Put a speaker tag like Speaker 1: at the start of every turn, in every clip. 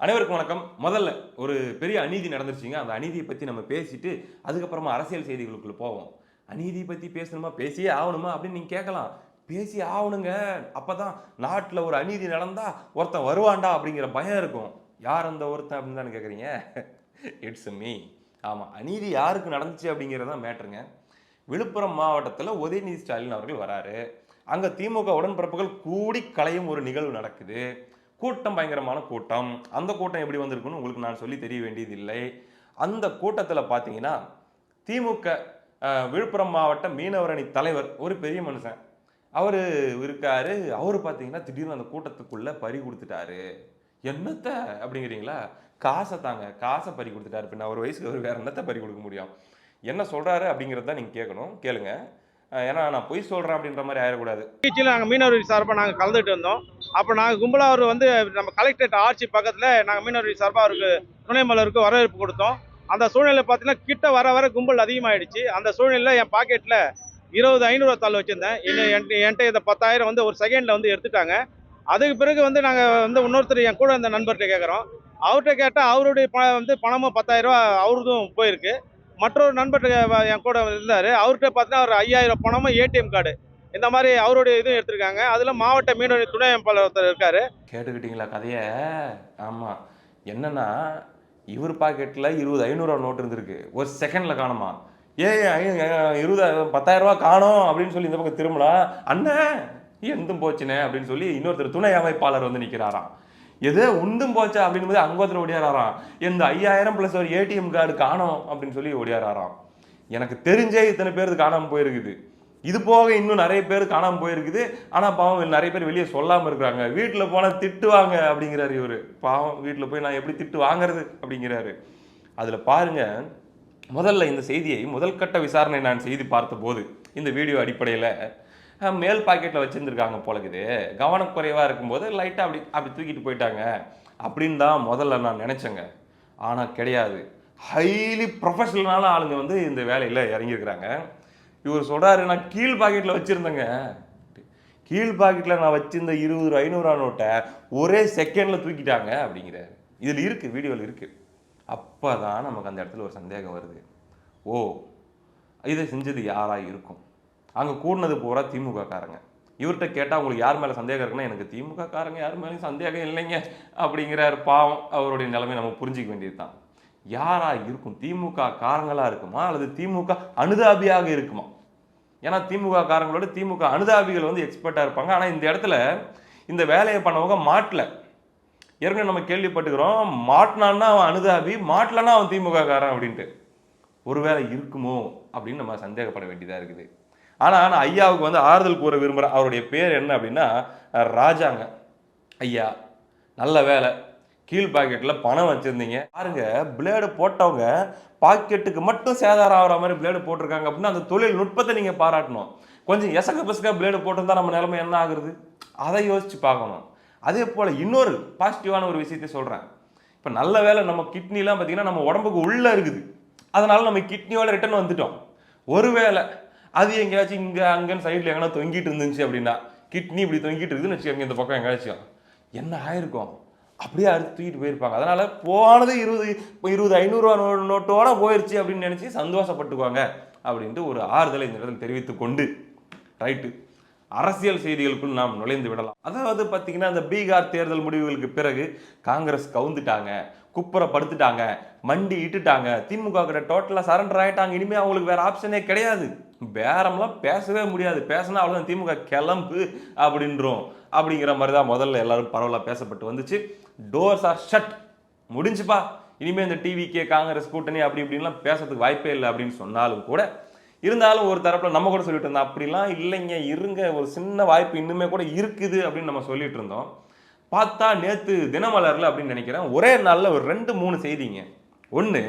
Speaker 1: அனைவருக்கும் வணக்கம். முதல்ல ஒரு பெரிய அநீதி நடந்துருச்சுங்க. அந்த அநீதியை பற்றி நம்ம பேசிட்டு அதுக்கப்புறமா அரசியல் செய்திகளுக்குள்ள போவோம். அநீதியை பற்றி பேசணுமா? பேசியே ஆகணுமா? அப்படின்னு நீங்கள் கேட்கலாம். பேசி ஆகணுங்க. அப்போ தான் நாட்டில் ஒரு அநீதி நடந்தால் ஒருத்தன் வருவான்டா அப்படிங்கிற பயம் இருக்கும். யார் அந்த ஒருத்தன் அப்படின்னு தானே கேட்குறீங்க? இட்ஸ் மீ ஆமாம் அநீதி யாருக்கு நடந்துச்சு அப்படிங்கிறதான் மேட்ருங்க விழுப்புரம் மாவட்டத்தில் உதயநிதி ஸ்டாலின் அவர்கள் வராரு. அங்கே திமுக உடன்பிறப்புகள் கூடி கலையும் ஒரு நிகழ்வு நடக்குது. கூட்டம் பயங்கரமான கூட்டம். அந்த கூட்டம் எப்படி வந்திருக்குன்னு உங்களுக்கு நான் சொல்லி தெரிய வேண்டியதில்லை. அந்த கூட்டத்தில் பார்த்தீங்கன்னா திமுக விழுப்புரம் மாவட்ட மீனவரணி தலைவர் ஒரு பெரிய மனுஷன். அவர் இருக்காரு. அவர் பார்த்தீங்கன்னா திடீர்னு அந்த கூட்டத்துக்குள்ளே பறி கொடுத்துட்டாரு. என்னத்த அப்படிங்கிறீங்களா? காசை தாங்க. காசை பறி கொடுத்துட்டாரு. பின்ன அவர் வயசுக்கு அவர் வேறு என்னத்தை பறி கொடுக்க முடியும்? என்ன சொல்றாரு அப்படிங்கிறத நீங்கள் கேட்கணும் கேளுங்கள் ஏன்னா நான் பொய் சொல்கிறேன் அப்படின்ற மாதிரி ஆயிடக்கூடாது.
Speaker 2: பீச்சில் நாங்கள் மீனவர் சார்பாக நாங்கள் கலந்துட்டு இருந்தோம். அப்போ நாங்கள் கும்பலாக அவர் வந்து நம்ம கலெக்டரேட் ஆட்சி பக்கத்தில் நாங்கள் மீனவர் சார்பாக அவருக்கு துணைமலருக்கு வரவேற்பு கொடுத்தோம். அந்த சூழ்நிலை பார்த்தீங்கன்னா கிட்ட வர வர கும்பல் அதிகமாகிடுச்சு அந்த சூழ்நிலையில் என் பாக்கெட்டில் இருபது ஐநூறுவா தாள் வச்சுருந்தேன். இன்னும் என்கிட்ட என்கிட்ட இந்த பத்தாயிரம் வந்து ஒரு செகண்டில் வந்து எடுத்துட்டாங்க. அதுக்கு பிறகு வந்து நாங்கள் வந்து இன்னொருத்தர் என் கூட இந்த நண்பர்கிட்ட கேட்குறோம் அவர்கிட்ட கேட்டால் அவருடைய ப வந்து பணமும் பத்தாயிரரூவா அவருதும் போயிருக்கு. மற்றொரு நண்பர் என் கூட இருந்தார். அவர்கிட்ட பார்த்தீங்கன்னா அவர் ஐயாயிரம் பணமும் ஏடிஎம் கார்டு இந்த மாதிரி அவருடைய இதுவும் எடுத்திருக்காங்க. அதில் மாவட்ட மீனவர் துணை அமைப்பாளர் ஒருத்தர் இருக்கார்.
Speaker 1: கேட்டுக்கிட்டீங்களா கதையை? ஆமாம் என்னன்னா இவர் பாக்கெட்டில் இருபது ஐநூறுரூவா நோட்டு இருந்திருக்கு. ஒரு செகண்டில் காணுமா? ஏ இருபது பத்தாயிரரூவா காணும் காணோம் அப்படின்னு சொல்லி இந்த பக்கம் திரும்பலாம் அண்ணன் எந்தும் போச்சுனே அப்படின்னு சொல்லி இன்னொருத்தர் துணை அமைப்பாளர் வந்து நிற்கிறாராம் எது உண்டும் போச்சா அப்படின்னு போது அங்க ஒருத்தர் ஓடியாராம் இந்த ஐயாயிரம் ப்ளஸ் ஒரு ஏடிஎம் கார்டு காணோம் அப்படின்னு சொல்லி ஓடியாராம் எனக்கு தெரிஞ்சே இத்தனை பேருக்கு காணாமல் போயிருக்குது. இது போக இன்னும் நிறைய பேர் காணாமல் போயிருக்குது. ஆனால் பாவம் நிறைய பேர் வெளியே சொல்லாமல் இருக்கிறாங்க. வீட்டில் போனால் திட்டுவாங்க அப்படிங்கிறாரு இவர். பாவம் வீட்டில் போய் நான் எப்படி திட்டு வாங்குறது அப்படிங்கிறாரு. அதில் பாருங்கள் முதல்ல இந்த செய்தியை முதல் கட்ட விசாரணை நான் செய்தி பார்த்தபோது இந்த வீடியோ அடிப்படையில் மேல் பாக்கெட்டில் வச்சுருந்துருக்காங்க போலக்குது. கவனக்குறைவாக இருக்கும்போது லைட்டாக அப்படி அப்படி தூக்கிட்டு போயிட்டாங்க. அப்படின்னு தான் முதல்ல நான் நினச்சேங்க. ஆனால் கிடையாது. ஹைலி ப்ரொஃபஷனலான ஆளுங்க வந்து இந்த வேலையில் இறங்கியிருக்கிறாங்க. இவர் சொல்கிறாரு நான் கீழ் பாக்கெட்டில் வச்சுருந்தேங்க. கீழ் பாக்கெட்டில் நான் வச்சுருந்த இருபது ஐநூறுரூவா நோட்டை ஒரே செகண்டில் தூக்கிட்டாங்க அப்படிங்கிறாரு. இதில் இருக்குது வீடியோவில் இருக்குது அப்போ தான் நமக்கு அந்த இடத்துல ஒரு சந்தேகம் வருது. ஓ இதை செஞ்சது யாராக இருக்கும்? அங்கே கூடினது பூரா திமுக காரங்க இவர்கிட்ட கேட்டால் உங்களுக்கு யார் மேலே சந்தேகம் இருக்குன்னா எனக்கு திமுக காரங்க யார் மேலேயும் சந்தேகம் இல்லைங்க அப்படிங்கிறார் பாவம். அவருடைய நிலைமை நம்ம புரிஞ்சிக்க வேண்டியது தான் யாராக இருக்கும்? திமுக காரங்களாக இருக்குமா? அல்லது திமுக அனுதாபியாக இருக்குமா? ஏன்னா திமுக காரங்களோட திமுக அனுதாபிகள் வந்து எக்ஸ்பர்ட்டாக இருப்பாங்க. ஆனால் இந்த இடத்துல இந்த வேலையை பண்ணவங்க மாட்டல. ஏற்கனவே நம்ம கேள்விப்பட்டுக்கிறோம் மாட்டினான்னா அவன் அனுதாபி மாட்டலன்னா அவன் திமுக காரன் அப்படின்ட்டு. ஒருவேளை இருக்குமோ அப்படின்னு நம்ம சந்தேகப்பட வேண்டியதாக இருக்குது. ஆனால் நான் ஐயாவுக்கு வந்து ஆறுதல் கூற விரும்புகிறேன் அவருடைய பேர் என்ன அப்படின்னா ராஜாங்க. ஐயா நல்ல வேலை. கீழ் பாக்கெட்டில் பணம் வச்சுருந்தீங்க. பாருங்க பிளேடு போட்டவங்க பாக்கெட்டுக்கு மட்டும் சேதாரம் ஆகிற மாதிரி பிளேடு போட்டிருக்காங்க அப்படின்னா அந்த தொழில் நுட்பத்தை நீங்கள் பாராட்டணும். கொஞ்சம் எசக பசக்க பிளேடு போட்டிருந்தா நம்ம நிலைமை என்ன ஆகுறது? அதை யோசிச்சு பார்க்கணும். அதே போல் இன்னொரு பாசிட்டிவான ஒரு விஷயத்தை சொல்கிறேன் இப்போ நல்ல வேலை நம்ம கிட்னிலாம் பார்த்தீங்கன்னா நம்ம உடம்புக்கு உள்ளே இருக்குது. அதனால் நம்ம கிட்னியோட ரிட்டர்ன் வந்துட்டோம். ஒருவேளை அது எங்கேயாச்சும் இங்கே அங்கேன்னு சைடில் எங்கன்னா தொங்கிட்டு இருந்துச்சு அப்படின்னா கிட்னி இப்படி தொங்கிட்டு இருக்குதுன்னு வச்சுக்கோங்க இந்த பக்கம் எங்கேயாச்சும். என்ன ஆயிருக்கும்? அப்படியே அறுத்து தூக்கிட்டு போயிருப்பாங்க. அதனால் போனது இருபது இப்போ இருபது ஐநூறுரூவா நோ நோட்டோட போயிடுச்சு அப்படின்னு நினச்சி சந்தோஷப்பட்டுக்குவாங்க அப்படின்ட்டு ஒரு ஆறுதலை இந்த இடத்துல தெரிவித்து கொண்டு ரைட்டு அரசியல் செய்திகளுக்குள் நாம் நுழைந்து விடலாம். அதாவது பார்த்தீங்கன்னா அந்த பீகார் தேர்தல் முடிவுகளுக்கு பிறகு காங்கிரஸ் கவுந்துட்டாங்க. குப்புற படுத்துட்டாங்க மண்டி இட்டுட்டாங்க திமுக கிட்ட டோட்டலாக சரண்டர் ஆகிட்டாங்க இனிமேல் அவங்களுக்கு வேறு ஆப்ஷனே கிடையாது. பேரம்லாம் பேசவே முடியாது. பேசினா அவ்வளோதான் திமுக கிளம்பு அப்படின்றோம். அப்படிங்கிற மாதிரி தான் முதல்ல எல்லாரும் பரவலாக பேசப்பட்டு வந்துச்சு. டோர்ஸ் ஆர் ஷட் முடிஞ்சுப்பா. இனிமேல் இந்த டிவிக்கே காங்கிரஸ் கூட்டணி அப்படி இப்படின்லாம் பேசுறதுக்கு வாய்ப்பே இல்லை அப்படின்னு சொன்னாலும் கூட இருந்தாலும் ஒரு தரப்பில் நம்ம கூட சொல்லிட்டு இருந்தோம். அப்படிலாம் இல்லைங்க. இருங்க. ஒரு சின்ன வாய்ப்பு இன்னுமே கூட இருக்குது அப்படின்னு நம்ம சொல்லிட்டு இருந்தோம். பார்த்தா நேற்று தினமலர்ல அப்படின்னு நினைக்கிறேன். ஒரே நாளில் ஒரு ரெண்டு மூணு செய்திங்க. ஒன்று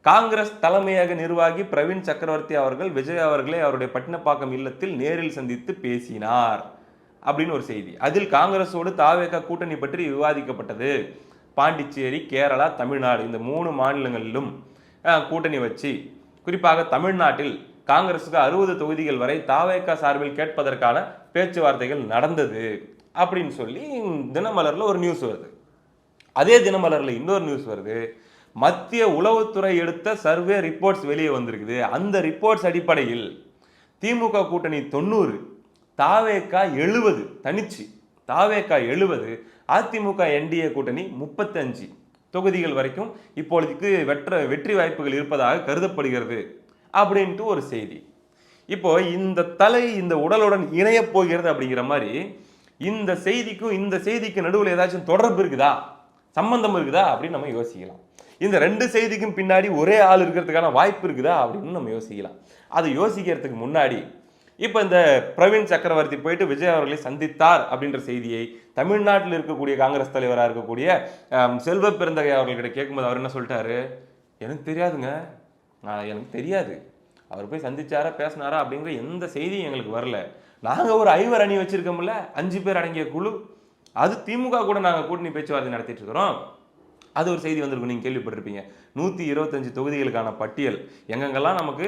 Speaker 1: காங்கிரஸ் தலைமையக நிர்வாகி பிரவீன் சக்கரவர்த்தி அவர்கள் விஜய் அவர்களை அவருடைய பட்டினப்பாக்கம் இல்லத்தில் நேரில் சந்தித்து பேசினார் அப்படின்னு ஒரு செய்தி. அதில் காங்கிரஸோடு தாவேக கூட்டணி பற்றி விவாதிக்கப்பட்டது. பாண்டிச்சேரி கேரளா தமிழ்நாடு இந்த மூணு மாநிலங்களிலும் கூட்டணி வச்சு. குறிப்பாக தமிழ்நாட்டில் காங்கிரஸுக்கு அறுபது தொகுதிகள் வரை தாவேக சார்பில் கேட்பதற்கான பேச்சுவார்த்தைகள் நடந்தது. அப்படின்னு சொல்லி தினமலரில் ஒரு நியூஸ் வருது. அதே தினமலரில் இன்னொரு நியூஸ் வருது. மத்திய உளவுத்துறை எடுத்த சர்வே ரிப்போர்ட்ஸ் வெளியே வந்திருக்குது. அந்த ரிப்போர்ட்ஸ் அடிப்படையில் திமுக கூட்டணி தொண்ணூறு தாவேக்கா எழுபது தனிச்சு தாவேக்கா எழுபது அதிமுக என்டிஏ கூட்டணி முப்பத்தஞ்சு தொகுதிகள் வரைக்கும் இப்பொழுதுக்கு வெற்ற வெற்றி வாய்ப்புகள் இருப்பதாக கருதப்படுகிறது அப்படின்ட்டு ஒரு செய்தி. இப்போ இந்த தலை இந்த உடலுடன் இணையப் போகிறது அப்படிங்கிற மாதிரி இந்த செய்திக்கும் இந்த செய்திக்கு நடுவில் ஏதாச்சும் தொடர்பு இருக்குதா? சம்பந்தம் இருக்குதா? அப்படின்னு நம்ம யோசிக்கலாம். இந்த ரெண்டு செய்திக்கும் பின்னாடி ஒரே ஆள் இருக்கிறதுக்கான வாய்ப்பு இருக்குதா? அப்படின்னு நம்ம யோசிக்கலாம். அது யோசிக்கிறதுக்கு முன்னாடி இப்போ இந்த பிரவீன் சக்கரவர்த்தி போயிட்டு விஜய் அவர்களை சந்தித்தார் அப்படின்ற செய்தியை தமிழ்நாட்டில் இருக்கக்கூடிய காங்கிரஸ் தலைவராக இருக்கக்கூடிய செல்வ பெருந்தகை அவர்கள்கிட்ட கேட்கும்போது அவர் என்ன சொல்லிட்டாரு? எனக்கு தெரியாதுங்க. நான் எனக்கு தெரியாது. அவர் போய் சந்திச்சாரா பேசினாரா அப்படிங்கிற எந்த செய்தியும் எங்களுக்கு வரல. நாங்கள் ஒரு ஐவர் அணி வச்சிருக்கோம்ல அஞ்சு பேர் அடங்கிய குழு அது திமுக கூட நாங்கள் கூட்டணி பேச்சுவார்த்தை நடத்திட்டு இருக்கிறோம். அது ஒரு செய்தி வந்திருக்கும் நீங்கள் கேள்விப்பட்டிருப்பீங்க. நூற்றி இருபத்தஞ்சு தொகுதிகளுக்கான பட்டியல். எங்கெங்கெல்லாம் நமக்கு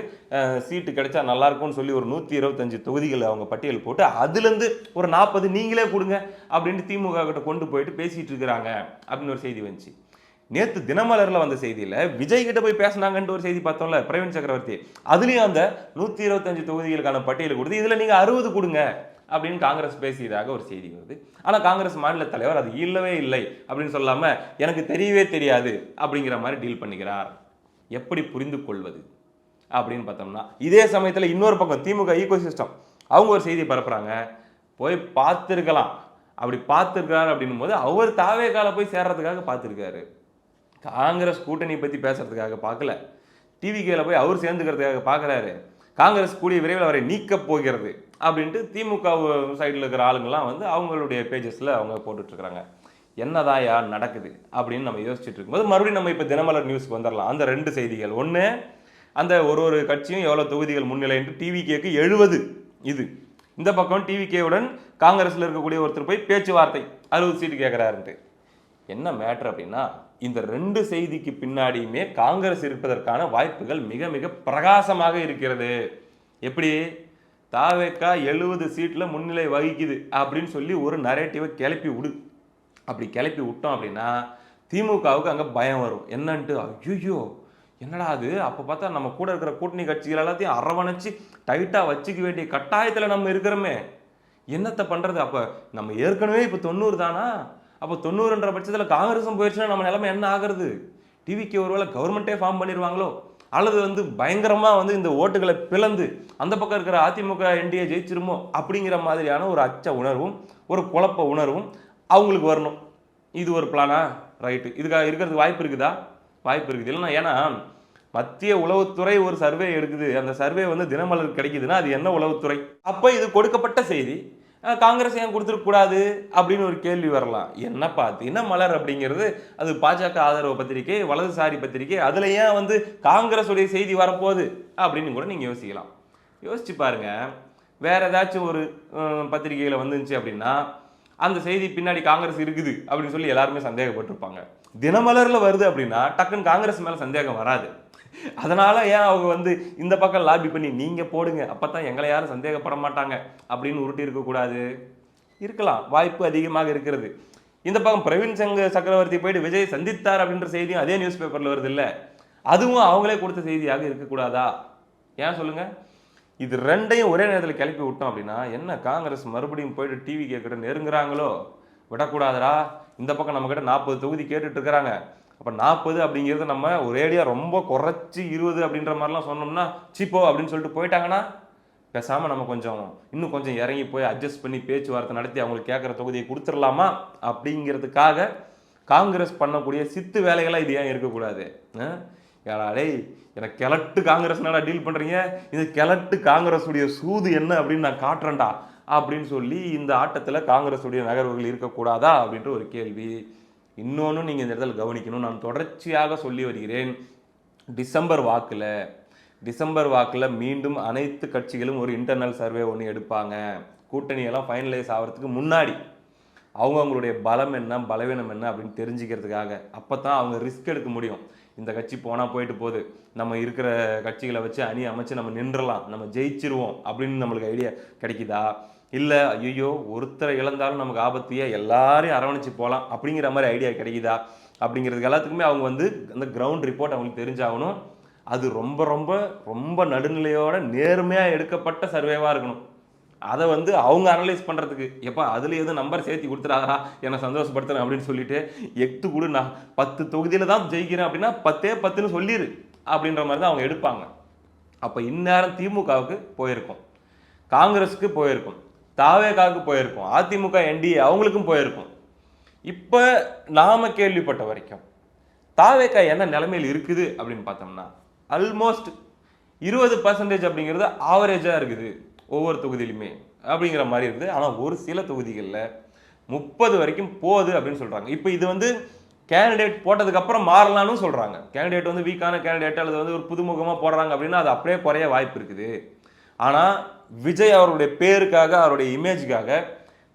Speaker 1: சீட்டு கிடைச்சா நல்லா இருக்கும்னு சொல்லி ஒரு நூற்றி இருபத்தஞ்சு தொகுதிகள் அவங்க பட்டியல் போட்டு அதுலேருந்து ஒரு நாற்பது நீங்களே கொடுங்க அப்படின்ட்டு திமுக கிட்ட கொண்டு போயிட்டு பேசிகிட்டு இருக்கிறாங்க அப்படின்னு ஒரு செய்தி வந்துச்சு. நேத்து தினமலர்ல வந்த செய்தியில விஜய் கிட்ட போய் பேசினாங்கன்ட்டு ஒரு செய்தி பார்த்தோம்ல பிரவீன் சக்கரவர்த்தி. அதுலயும் அந்த நூத்தி இருபத்தஞ்சு தொகுதிகளுக்கான பட்டியல் கொடுத்து இதுல நீங்க அறுபது கொடுங்க அப்படின்னு காங்கிரஸ் பேசியதாக ஒரு செய்தி வருது. ஆனா காங்கிரஸ் மாநில தலைவர் அது இல்லவே இல்லை அப்படின்னு சொல்லாம எனக்கு தெரியவே தெரியாது அப்படிங்கிற மாதிரி டீல் பண்ணிக்கிறார். எப்படி புரிந்து கொள்வது அப்படின்னு பார்த்தோம்னா இதே சமயத்துல இன்னொரு பக்கம் திமுக ஈகோ சிஸ்டம் அவங்க ஒரு செய்தி பரப்புறாங்க போய் பார்த்துருக்கலாம். அப்படி பார்த்துருக்காரு அப்படின்னும் போது அவர் தாவே கால போய் சேர்றதுக்காக பார்த்துருக்காரு. காங்கிரஸ் கூட்டணி பற்றி பேசுகிறதுக்காக பார்க்கல. டிவிகேல போய் அவர் சேர்ந்துக்கிறதுக்காக பார்க்குறாரு. காங்கிரஸ் கூடிய விரைவில் அவரை நீக்கப் போகிறது அப்படின்ட்டு திமுக சைடில் இருக்கிற ஆளுங்கள்லாம் வந்து அவங்களுடைய பேஜஸில் அவங்க போட்டுட்ருக்குறாங்க. என்னதாயா நடக்குது அப்படின்னு நம்ம யோசிச்சுட்டு இருக்கும்போது மறுபடியும் நம்ம இப்போ தினமலர் நியூஸ்க்கு வந்துடலாம் அந்த ரெண்டு செய்திகள். ஒன்று அந்த ஒரு ஒரு கட்சியும் எவ்வளோ தொகுதிகள் முன்னிலைன்ட்டு டிவிகேக்கு எழுபது இது. இந்த பக்கம் டிவிகேவுடன் காங்கிரஸில் இருக்கக்கூடிய ஒருத்தர் போய் பேச்சுவார்த்தை அறுபது சீட்டு கேட்குறாருன்ட்டு என்ன மேட்ரு அப்படின்னா இந்த ரெண்டு செய்திக்கு பின்னாடியுமே காங்கிரஸ் இருப்பதற்கான வாய்ப்புகள் மிக மிக பிரகாசமாக இருக்கிறது. எப்படி? தாவேக்கா எழுபது சீட்டில் முன்னிலை வகிக்குது அப்படின்னு சொல்லி ஒரு நரேட்டிவை கிளப்பி விடு. அப்படி கிளப்பி விட்டோம் அப்படின்னா திமுகவுக்கு அங்கே பயம் வரும். என்னன்ட்டு? ஐயோ என்னடா அது? அப்போ பார்த்தா நம்ம கூட இருக்கிற கூட்டணி கட்சிகள் எல்லாத்தையும் அரவணைச்சு டைட்டாக வச்சுக்க வேண்டிய கட்டாயத்தில் நம்ம இருக்கிறோமே. என்னத்தை பண்ணுறது அப்போ நம்ம ஏற்கனவே இப்போ தொண்ணூறு தானா? அப்போ தொண்ணூறுன்ற பட்சத்தில் காங்கிரஸும் போயிடுச்சுன்னா நம்ம நிலைமை என்ன ஆகுறது? டிவிக்கு ஒருவேளை கவர்மெண்ட்டே ஃபார்ம் பண்ணிடுவாங்களோ? அல்லது வந்து பயங்கரமாக வந்து இந்த ஓட்டுகளை பிளந்து அந்த பக்கம் இருக்கிற அதிமுக என்டிஏ ஜெயிச்சிருமோ அப்படிங்கிற மாதிரியான ஒரு அச்ச உணர்வும் ஒரு குழப்ப உணர்வும் அவங்களுக்கு வரணும். இது ஒரு பிளானா ரைட்டு இதுக்காக இருக்கிறதுக்கு வாய்ப்பு இருக்குதா? வாய்ப்பு இருக்குது. இல்லைன்னா ஏன்னா மத்திய உளவுத்துறை ஒரு சர்வே எடுக்குது. அந்த சர்வே வந்து தினமலர் கிடைக்குதுன்னா அது என்ன உளவுத்துறை? அப்போ இது கொடுக்கப்பட்ட செய்தி. காங்கிரஸ் ஏன் கொடுத்துருக்கக்கூடாது அப்படின்னு ஒரு கேள்வி வரலாம். என்னப்பா தினமலர் அப்படிங்கிறது? அது பாஜக ஆதரவு பத்திரிகை வலதுசாரி பத்திரிகை அதில் ஏன் வந்து காங்கிரஸுடைய செய்தி வரப்போகுது அப்படின்னு கூட நீங்கள் யோசிக்கலாம். யோசிச்சு பாருங்க. வேறு ஏதாச்சும் ஒரு பத்திரிகையில் வந்துருந்துச்சு வந்துச்சு அப்படின்னா அந்த செய்தி பின்னாடி காங்கிரஸ் இருக்குது அப்படின்னு சொல்லி எல்லாருமே சந்தேகப்பட்டிருப்பாங்க. தினமலரில் வருது அப்படின்னா டக்குன்னு காங்கிரஸ் மேலே சந்தேகம் வராது. அதனால ஏன் அவங்க வந்து இந்த பக்கம் லாபி பண்ணி நீங்கள் போடுங்க அப்போ தான் எங்களை யாரும் சந்தேகப்பட மாட்டாங்க அப்படின்னு உருட்டி இருக்கக்கூடாது இருக்கலாம் வாய்ப்பு அதிகமாக இருக்கிறது. இந்த பக்கம் பிரவீன் சங்க சக்கரவர்த்தி போயிட்டு விஜய் சந்தித்தார் அப்படின்ற செய்தியும் அதே நியூஸ் பேப்பரில் வருது இல்லை? அதுவும் அவங்களே கொடுத்த செய்தியாக இருக்கக்கூடாதா? ஏன் சொல்லுங்கள் இது ரெண்டையும் ஒரே நேரத்தில் கிளப்பி விட்டோம் அப்படின்னா என்ன காங்கிரஸ் மறுபடியும் போயிட்டு டிவி கேட்குற நெருங்குறாங்களோ? விடக்கூடாதுடா. இந்த பக்கம் நம்மக்கிட்ட நாற்பது தொகுதி கேட்டுட்டு இருக்கிறாங்க அப்போ நாற்பது அப்படிங்கிறது நம்ம ஒரேடியாக ரொம்ப குறைச்சி இருபது அப்படின்ற மாதிரிலாம் சொன்னோம்னா சீப்போ அப்படின்னு சொல்லிட்டு போயிட்டாங்கன்னா பேசாமல் நம்ம கொஞ்சம் இன்னும் கொஞ்சம் இறங்கி போய் அட்ஜஸ்ட் பண்ணி பேச்சுவார்த்தை நடத்தி அவங்களுக்கு கேட்குற தொகுதியை கொடுத்துடலாமா? அப்படிங்கிறதுக்காக காங்கிரஸ் பண்ணக்கூடிய சித்து வேலைகளாக இது ஏன் இருக்கக்கூடாது? ஏடா டேய் எனக்கு கிழட்டு காங்கிரஸ் டீல் பண்ணுறீங்க இது கிழட்டு காங்கிரஸுடைய சூது என்ன அப்படின்னு நான் காட்டுறேன்டா அப்படின்னு சொல்லி இந்த ஆட்டத்தில் காங்கிரஸுடைய நகர்வுகள் இருக்கக்கூடாதா அப்படின்ற ஒரு கேள்வி. இன்னொன்று நீங்கள் இந்த இடத்துல கவனிக்கணும். நான் தொடர்ச்சியாக சொல்லி வருகிறேன். டிசம்பர் வாக்கில் டிசம்பர் வாக்கில் மீண்டும் அனைத்து கட்சிகளும் ஒரு இன்டர்னல் சர்வே ஒன்று எடுப்பாங்க. கூட்டணியெல்லாம் ஃபைனலைஸ் ஆகிறதுக்கு முன்னாடி அவங்க அவங்களுடைய பலம் என்ன பலவீனம் என்ன அப்படின்னு தெரிஞ்சுக்கிறதுக்காக அப்போ தான் அவங்க ரிஸ்க் எடுக்க முடியும். இந்த கட்சி போனால் போயிட்டு போகுது. நம்ம இருக்கிற கட்சிகளை வச்சு அணி அமைச்சு நம்ம நின்றலாம் நம்ம ஜெயிச்சிருவோம் அப்படின்னு நம்மளுக்கு ஐடியா கிடைக்குதா? இல்லை ஐயோ ஒருத்தரை இழந்தாலும் நமக்கு ஆபத்தியா எல்லாரையும் அரவணைச்சு போகலாம் அப்படிங்கிற மாதிரி ஐடியா கிடைக்குதா? அப்படிங்கிறதுக்கு எல்லாத்துக்குமே அவங்க வந்து அந்த கிரவுண்ட் ரிப்போர்ட் அவங்களுக்கு தெரிஞ்சாகணும். அது ரொம்ப ரொம்ப ரொம்ப நடுநிலையோட நேர்மையாக எடுக்கப்பட்ட சர்வேவாக இருக்கணும். அதை வந்து அவங்க அனலைஸ் பண்ணுறதுக்கு எப்போ அதில் எதுவும் நம்பர் சேர்த்து கொடுத்துறாரா என்னை சந்தோஷப்படுத்துறேன் அப்படின்னு சொல்லிட்டு எட்டு கூட நான் பத்து தொகுதியில் தான் ஜெயிக்கிறேன் அப்படின்னா பத்தே பத்துன்னு சொல்லிடு அப்படின்ற மாதிரி தான் அவங்க எடுப்பாங்க. அப்போ இந்நேரம் திமுகவுக்கு போயிருக்கும். காங்கிரஸுக்கு போயிருக்கும். தாவேகாவுக்கு போயிருக்கும். அதிமுக என்டிஏ அவங்களுக்கும் போயிருக்கும். இப்போ நாம் கேள்விப்பட்ட வரைக்கும் தாவேகா என்ன நிலைமையில் இருக்குது அப்படின்னு பார்த்தோம்னா ஆல்மோஸ்ட் இருபது பர்சன்டேஜ் அப்படிங்கிறது ஆவரேஜாக இருக்குது. ஒவ்வொரு தொகுதியிலுமே அப்படிங்கிற மாதிரி இருக்குது. ஆனால் ஒரு சில தொகுதிகளில் முப்பது வரைக்கும் போகுது அப்படின்னு சொல்கிறாங்க இப்போ இது வந்து கேண்டிடேட் போட்டதுக்கப்புறம் மாறலான்னு மாறலாம்னு சொல்கிறாங்க கேண்டிடேட் வந்து வீக்கான கேண்டிடேட் அல்லது வந்து ஒரு புதுமுகமாக போடுறாங்க அப்படின்னா அது அப்படியே குறைய வாய்ப்பு இருக்குது. ஆனால் விஜய் அவருடைய பேருக்காக அவருடைய இமேஜுக்காக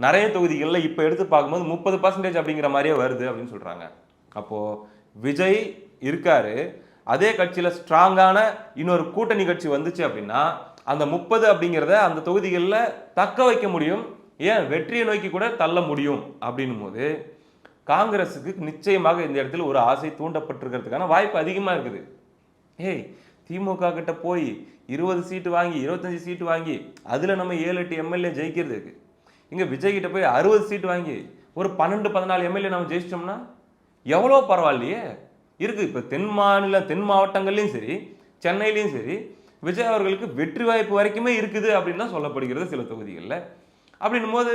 Speaker 1: நிறைய தொகுதிகளில் இப்போ எடுத்து பார்க்கும்போது முப்பது பர்சன்டேஜ் அப்படிங்கிற மாதிரியே வருது அப்படின்னு சொல்கிறாங்க அப்போது விஜய் இருக்காரு. அதே கட்சியில் ஸ்ட்ராங்கான இன்னொரு கூட்டணி கட்சி வந்துச்சு அப்படின்னா அந்த முப்பது அப்படிங்கிறத அந்த தொகுதிகளில் தக்க வைக்க முடியும். ஏன்? வெற்றியை நோக்கி கூட தள்ள முடியும் அப்படின்னும் போது காங்கிரஸுக்கு நிச்சயமாக இந்த இடத்துல ஒரு ஆசை தூண்டப்பட்டிருக்கிறதுக்கான வாய்ப்பு அதிகமாக இருக்குது. ஏய் திமுக கிட்ட போய் இருபது சீட்டு வாங்கி இருபத்தஞ்சு சீட்டு வாங்கி அதில் நம்ம ஏழு எட்டு எம்எல்ஏ ஜெயிக்கிறதுக்கு இங்கே விஜய் கிட்ட போய் அறுபது சீட்டு வாங்கி ஒரு பன்னெண்டு பதினாலு எம்எல்ஏ நம்ம ஜெயிச்சிட்டோம்னா எவ்வளோ பரவாயில்லையே? இருக்குது இப்போ தென் மாநில தென் மாவட்டங்கள்லேயும் சரி சென்னையிலையும் சரி விஜய் அவர்களுக்கு வெற்றி வாய்ப்பு வரைக்குமே இருக்குது அப்படின்னு தான் சொல்லப்படுகிறது சில தொகுதிகளில். அப்படின்னும் போது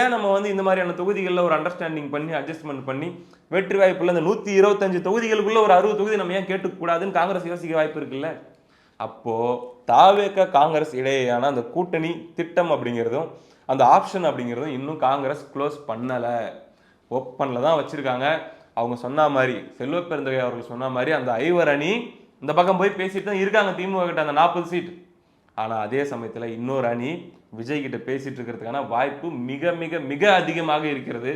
Speaker 1: ஏன் நம்ம வந்து இந்த மாதிரியான தொகுதிகளில் ஒரு அண்டர்ஸ்டாண்டிங் பண்ணி அட்ஜஸ்ட்மெண்ட் பண்ணி வெற்றி வாய்ப்பில் இந்த நூற்றி இருபத்தஞ்சு தொகுதிகளுக்குள்ள ஒரு அறுபது தொகுதி நம்ம ஏன் கேட்டுக்கூடாதுன்னு காங்கிரஸ் யோசிக்க வாய்ப்பு இருக்குல்ல? அப்போது தாவேக்க காங்கிரஸ் இடையேயான அந்த கூட்டணி திட்டம் அப்படிங்கிறதும் அந்த ஆப்ஷன் அப்படிங்கிறதும் இன்னும் காங்கிரஸ் க்ளோஸ் பண்ணலை. ஓப்பனில் தான் வச்சுருக்காங்க. அவங்க சொன்ன மாதிரி செல்வப்பெருந்தகை அவர்கள் சொன்ன மாதிரி அந்த ஐவர் அணி இந்த பக்கம் போய் பேசிட்டு தான் இருக்காங்க திமுக கிட்ட அந்த நாற்பது சீட் ஆனால் அதே சமயத்தில் இன்னொரு அணி விஜய் கிட்ட பேசிட்டு இருக்கிறதுக்கான வாய்ப்பு மிக மிக மிக அதிகமாக இருக்கிறது.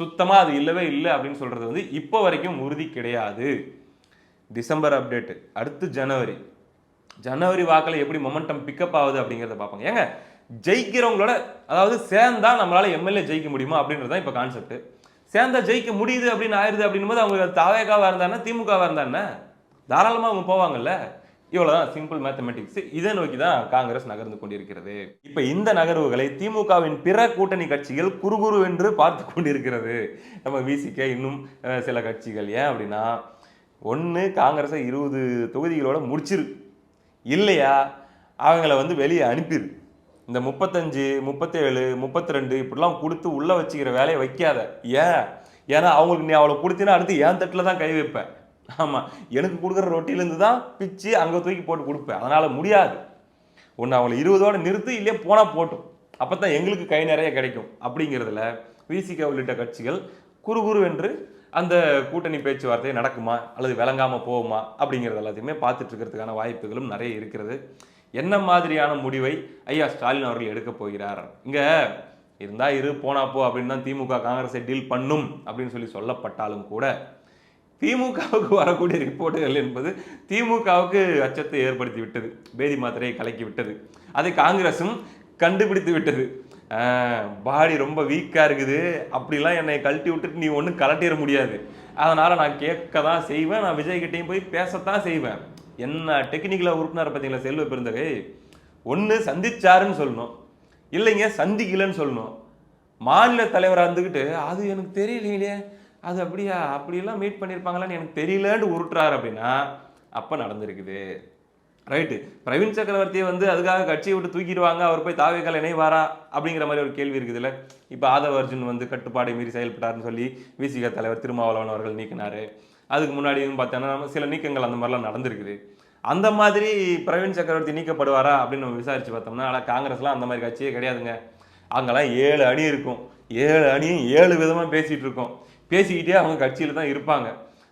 Speaker 1: சுத்தமாக அது இல்லவே இல்லை அப்படின்னு சொல்றது வந்து இப்போ வரைக்கும் உறுதி கிடையாது. டிசம்பர் அப்டேட்டு அடுத்து ஜனவரி. ஜனவரி வாக்கில் எப்படி மொமெண்டம் பிக்கப் ஆகுது அப்படிங்கிறத பார்ப்பாங்க. ஏங்க ஜெயிக்கிறவங்களோட அதாவது சேர்ந்தா நம்மளால எம்எல்ஏ ஜெயிக்க முடியுமா அப்படின்றது தான் இப்போ கான்செப்ட் சேர்ந்தா ஜெயிக்க முடியுது அப்படின்னு ஆயிடுது அப்படின்னும் போது அவங்க தாவேகாவாக இருந்தானே திமுகவாக இருந்தானே தாராளமாக அவங்க போவாங்கல்ல? இவ்வளவுதான் சிம்பிள் மேத்தமெட்டிக்ஸ் இதை நோக்கி தான் காங்கிரஸ் நகர்ந்து கொண்டிருக்கிறது. இப்போ இந்த நகர்வுகளை திமுகவின் பிற கூட்டணி கட்சிகள் குறுகுறு என்று பார்த்து கொண்டிருக்கிறது. நம்ம விசிக்க இன்னும் சில கட்சிகள். ஏன் அப்படின்னா ஒன்று காங்கிரஸை இருபது தொகுதிகளோட முடிச்சிரு. இல்லையா? அவங்கள வந்து வெளியே அனுப்பிடு இந்த முப்பத்தஞ்சு முப்பத்தேழு முப்பத்தி ரெண்டு இப்படிலாம் கொடுத்து உள்ளே வச்சுக்கிற வேலையை வைக்காத. ஏன்? ஏன்னா அவங்களுக்கு நீ அவளை கொடுத்தினா அடுத்து ஏன் தட்டில் தான் கை வைப்பேன். ஆமாம் எனக்கு கொடுக்குற ரொட்டிலேருந்து தான் பிச்சு அங்கே தூக்கி போட்டு கொடுப்பேன். அதனால் முடியாது. ஒன்று அவங்கள இருபதோடு நிறுத்து இல்லையே போனால் போட்டும். அப்போ தான் எங்களுக்கு கை நிறைய கிடைக்கும். அப்படிங்கிறதுல விசிக உள்ளிட்ட கட்சிகள் குறு குரு என்று அந்த கூட்டணி பேச்சுவார்த்தை நடக்குமா அல்லது விளங்காமல் போகுமா அப்படிங்கிறது எல்லாத்தையுமே பார்த்துட்டு இருக்கிறதுக்கான வாய்ப்புகளும் நிறைய இருக்கிறது. என்ன மாதிரியான முடிவை ஐயா ஸ்டாலின் அவர்கள் எடுக்க போகிறார்? இங்கே இருந்தால் இரு போனா போ அப்படின்னு தான் திமுக காங்கிரஸை டீல் பண்ணும் அப்படின்னு சொல்லி சொல்லப்பட்டாலும் கூட திமுகவுக்கு வரக்கூடிய ரிப்போர்ட்டுகள் என்பது திமுகவுக்கு அச்சத்தை ஏற்படுத்தி விட்டது. பேதி மாத்திரையை கலக்கி விட்டது. அதை காங்கிரஸும் கண்டுபிடித்து விட்டது. பாடி ரொம்ப வீக்காக இருக்குது. அப்படிலாம் என்னை கழட்டி விட்டுட்டு நீ ஒன்றும் கலட்டிட முடியாது. அதனால் நான் கேட்க தான் செய்வேன். நான் விஜய்கிட்டையும் போய் பேசத்தான் செய்வேன். என்ன டெக்னிக்கலாக உறுப்பினர் பார்த்தீங்களா செல்வ பெருந்தகை? ஒன்று சந்திச்சாருன்னு சொல்லணும். இல்லைங்க சந்திக்கலன்னு சொல்லணும். மாநில தலைவராக இருந்துக்கிட்டு அது எனக்கு தெரியலையே அது அப்படியா? அப்படிலாம் மீட் பண்ணியிருப்பாங்களான்னு எனக்கு தெரியலன்னு உருட்டுறாரு அப்படின்னா அப்போ நடந்திருக்குது. ரைட்டு பிரவீன் சக்கரவர்த்தியை வந்து அதுக்காக கட்சியை விட்டு தூக்கிடுவாங்க அவர் போய் தாவேக்கால் இணைவாரா? அப்படிங்கிற மாதிரி ஒரு கேள்வி இருக்குதுல்ல. இப்போ ஆதவ அர்ஜுன் வந்து கட்டுப்பாடை மீறி செயல்பட்டாருன்னு சொல்லி விசிக தலைவர் திருமாவளவன் அவர்கள் நீக்கினார். அதுக்கு முன்னாடியும் பார்த்தோன்னா நம்ம சில நீக்கங்கள் அந்த மாதிரிலாம் நடந்திருக்குது. அந்த மாதிரி பிரவீன் சக்கரவர்த்தி நீக்கப்படுவாரா அப்படின்னு நம்ம விசாரித்து பார்த்தோம்னா ஆனால் காங்கிரஸ்லாம் அந்த மாதிரி கட்சியே கிடையாதுங்க. அங்கெல்லாம் ஏழு அணி இருக்கும். ஏழு அணியும் ஏழு விதமாக பேசிகிட்டு இருக்கோம். பேசிக்கிட்டே அவங்க கட்சியில் தான் இருப்பாங்க.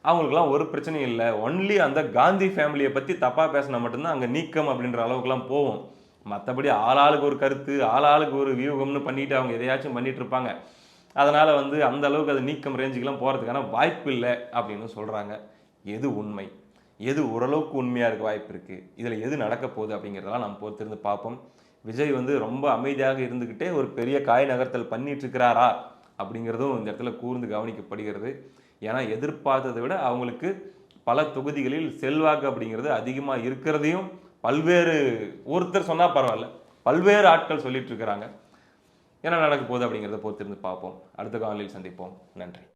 Speaker 1: அவங்களுக்குலாம் ஒரு பிரச்சனையும் இல்லை. ஒன்லி அந்த காந்தி ஃபேமிலியை பற்றி தப்பாக பேசினா மட்டும்தான் அங்கே நீக்கம் அப்படின்ற அளவுக்குலாம் போவோம் மற்றபடி ஆளாளுக்கு ஒரு கருத்து ஆளாளுக்கு ஒரு வியூகம்னு பண்ணிட்டு அவங்க எதையாச்சும் பண்ணிட்டு இருப்பாங்க. அதனால் வந்து அந்த அளவுக்கு அது நீக்கம் ரேஞ்சுக்கெலாம் போகிறதுக்கான வாய்ப்பு இல்லை அப்படின்னு சொல்கிறாங்க எது உண்மை? எது ஓரளவுக்கு உண்மையாக இருக்க வாய்ப்பு இருக்குது இதில் எது நடக்க போகுது அப்படிங்கிறதெல்லாம் நம்ம பொறுத்திருந்து பார்ப்போம். விஜய் வந்து ரொம்ப அமைதியாக இருந்துக்கிட்டே ஒரு பெரிய காய் நகர்த்தல் பண்ணிட்டு இருக்கிறாரா? அப்படிங்கிறதும் இந்த இடத்துல கூர்ந்து கவனிக்கப்படுகிறது. ஏன்னா எதிர்பார்த்ததை விட அவங்களுக்கு பல தொகுதிகளில் செல்வாக்கு அப்படிங்கிறது அதிகமாக இருக்கிறதையும் பல்வேறு ஒருத்தர் சொன்னால் பரவாயில்ல பல்வேறு ஆட்கள் சொல்லிட்டு இருக்கிறாங்க. என்ன நடக்க போகுது அப்படிங்கிறத பொறுத்திருந்து பார்ப்போம். அடுத்த காலையில் சந்திப்போம். நன்றி.